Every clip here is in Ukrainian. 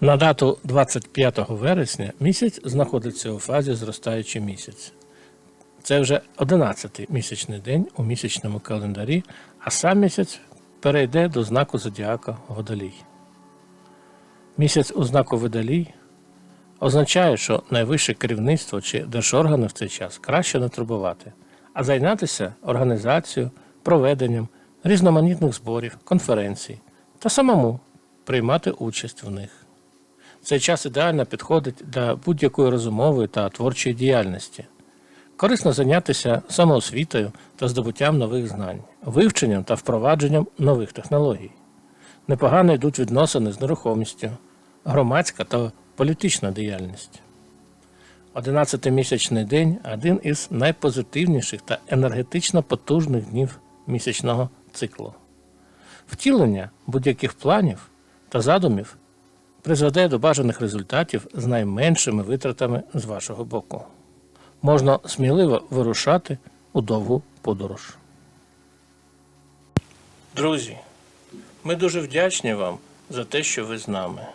на дату 25 вересня місяць знаходиться у фазі зростаючий місяць. Це вже 11-й місячний день у місячному календарі, а сам місяць перейде до знаку зодіака Водолій. Місяць у знаку Водолій означає, що найвище керівництво чи держоргани в цей час краще не турбувати, а зайнятися організацією, проведенням різноманітних зборів, конференцій та самому приймати участь в них. Цей час ідеально підходить для будь-якої розумової та творчої діяльності. Корисно зайнятися самоосвітою та здобуттям нових знань, вивченням та впровадженням нових технологій. Непогано йдуть відносини з нерухомістю, громадська та політична діяльність. 11-місячний день один із найпозитивніших та енергетично потужних днів місячного циклу. Втілення будь-яких планів та задумів призведе до бажаних результатів з найменшими витратами з вашого боку. Можна сміливо вирушати у довгу подорож. Друзі, ми дуже вдячні вам за те, що ви з нами.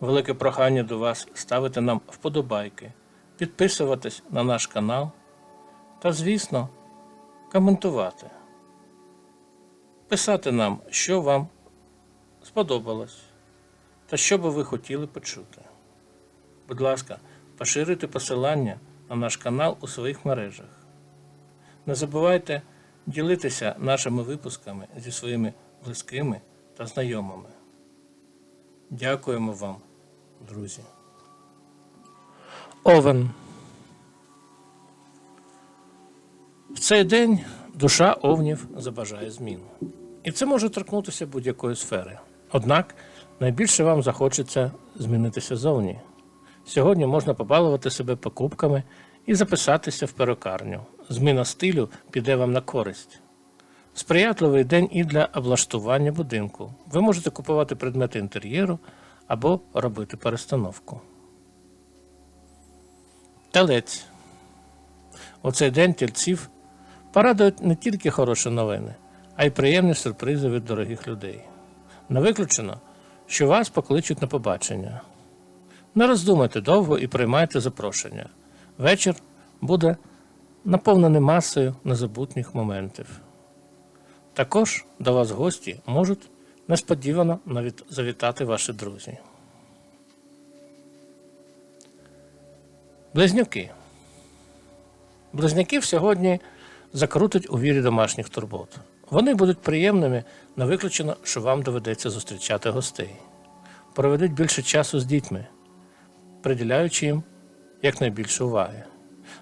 Велике прохання до вас ставити нам вподобайки, підписуватись на наш канал та, звісно, коментувати. Писати нам, що вам сподобалось та що би ви хотіли почути. Будь ласка, поширюйте посилання на наш канал у своїх мережах. Не забувайте ділитися нашими випусками зі своїми близькими та знайомими. Дякуємо вам, друзі. Овен. В цей день душа овнів забажає змін. І це може торкнутися будь-якої сфери. Однак найбільше вам захочеться змінитися зовні. Сьогодні можна побалувати себе покупками і записатися в перукарню. Зміна стилю піде вам на користь. Сприятливий день і для облаштування будинку. Ви можете купувати предмети інтер'єру або робити перестановку. Телець. У цей день тільців порадують не тільки хороші новини, а й приємні сюрпризи від дорогих людей. Не виключено, що вас покличуть на побачення. Не роздумайте довго і приймайте запрошення. Вечір буде наповнений масою незабутніх моментів. Також до вас гості можуть несподівано навіть завітати ваші друзі. Близнюки. Близнюків сьогодні закрутить у вірі домашніх турбот. Вони будуть приємними, не виключено, що вам доведеться зустрічати гостей. Проведуть більше часу з дітьми, приділяючи їм якнайбільше уваги.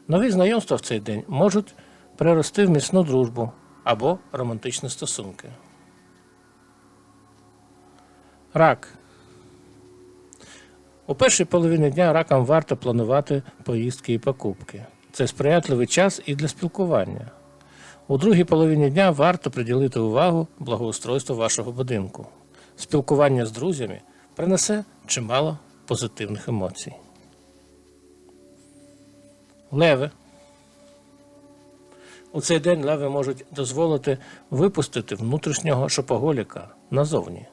Нові знайомства в цей день можуть перерости в міцну дружбу або романтичні стосунки. Рак. У першій половині дня ракам варто планувати поїздки і покупки. Це сприятливий час і для спілкування. У другій половині дня варто приділити увагу благоустройству вашого будинку. Спілкування з друзями принесе чимало позитивних емоцій. Леви. У цей день леви можуть дозволити випустити внутрішнього шопоголіка назовні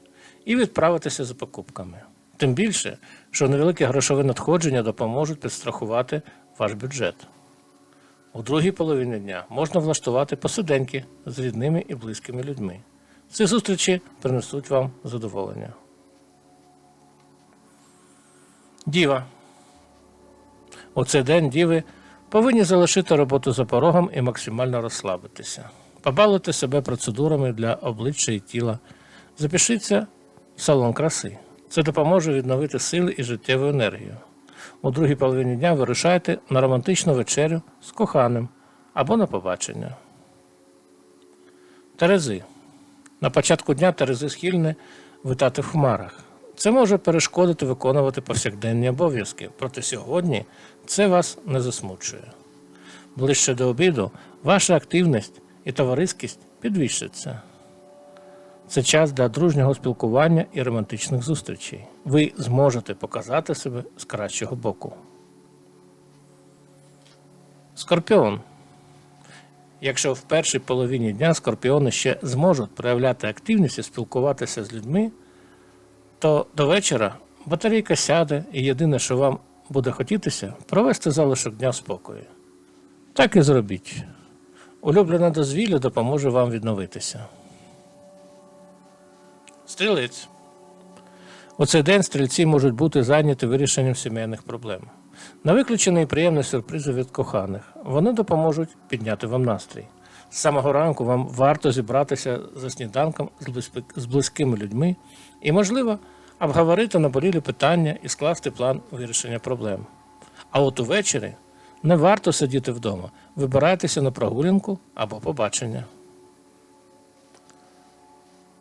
і відправитися за покупками. Тим більше, що невелике грошове надходження допоможуть підстрахувати ваш бюджет. У другій половині дня можна влаштувати посиденьки з рідними і близькими людьми. Ці зустрічі принесуть вам задоволення. Діва. У цей день діви повинні залишити роботу за порогом і максимально розслабитися. Побалуйте себе процедурами для обличчя і тіла. Запишіться в салон краси. Це допоможе відновити сили і життєву енергію. У другій половині дня вирушайте на романтичну вечерю з коханим або на побачення. Терези. На початку дня Терези схильні витати в хмарах. Це може перешкодити виконувати повсякденні обов'язки, проте сьогодні це вас не засмучує. Ближче до обіду ваша активність і товариськість підвищаться. Це час для дружнього спілкування і романтичних зустрічей. Ви зможете показати себе з кращого боку. Скорпіон. Якщо в першій половині дня скорпіони ще зможуть проявляти активність і спілкуватися з людьми, то до вечора батарейка сяде і єдине, що вам буде хотітися, провести залишок дня спокою. Так і зробіть. Улюблене дозвілля допоможе вам відновитися. Стрілець. У цей день стрільці можуть бути зайняті вирішенням сімейних проблем. На виключені і приємні сюрпризи від коханих. Вони допоможуть підняти вам настрій. З самого ранку вам варто зібратися за сніданком з близьки- з близькими людьми і, можливо, обговорити наболілі питання і скласти план вирішення проблем. А от увечері не варто сидіти вдома. Вибирайтеся на прогулянку або побачення.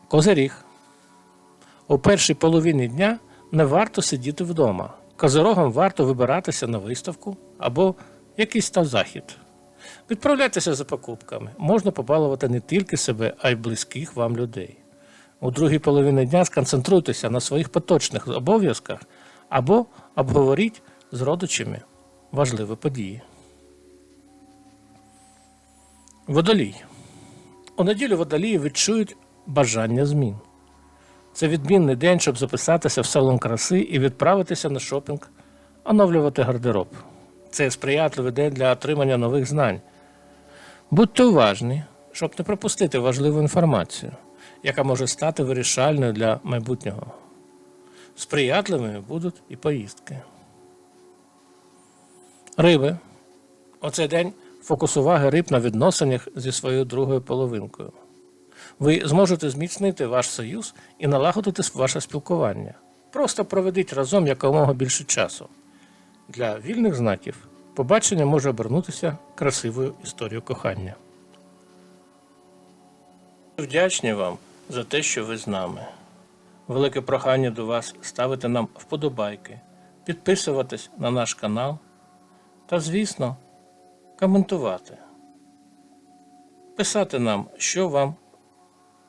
Козиріг. У першій половині дня не варто сидіти вдома. Козирогам варто вибиратися на виставку або якийсь там захід. Відправляйтеся за покупками. Можна побалувати не тільки себе, а й близьких вам людей. У другій половині дня сконцентруйтеся на своїх поточних обов'язках або обговоріть з родичами важливі події. Водолій. У неділю водолії відчують бажання змін. Це відмінний день, щоб записатися в салон краси і відправитися на шопінг, оновлювати гардероб. Це сприятливий день для отримання нових знань. Будьте уважні, щоб не пропустити важливу інформацію, яка може стати вирішальною для майбутнього. Сприятливими будуть і поїздки. Риби. Оцей день фокус уваги риб на відносинах зі своєю другою половинкою. Ви зможете зміцнити ваш союз і налагодити ваше спілкування. Просто проведіть разом якомога більше часу. Для вільних знаків побачення може обернутися красивою історією кохання. Вдячні вам за те, що ви з нами. Велике прохання до вас ставити нам вподобайки, підписуватись на наш канал та, звісно, коментувати. Писати нам, що вам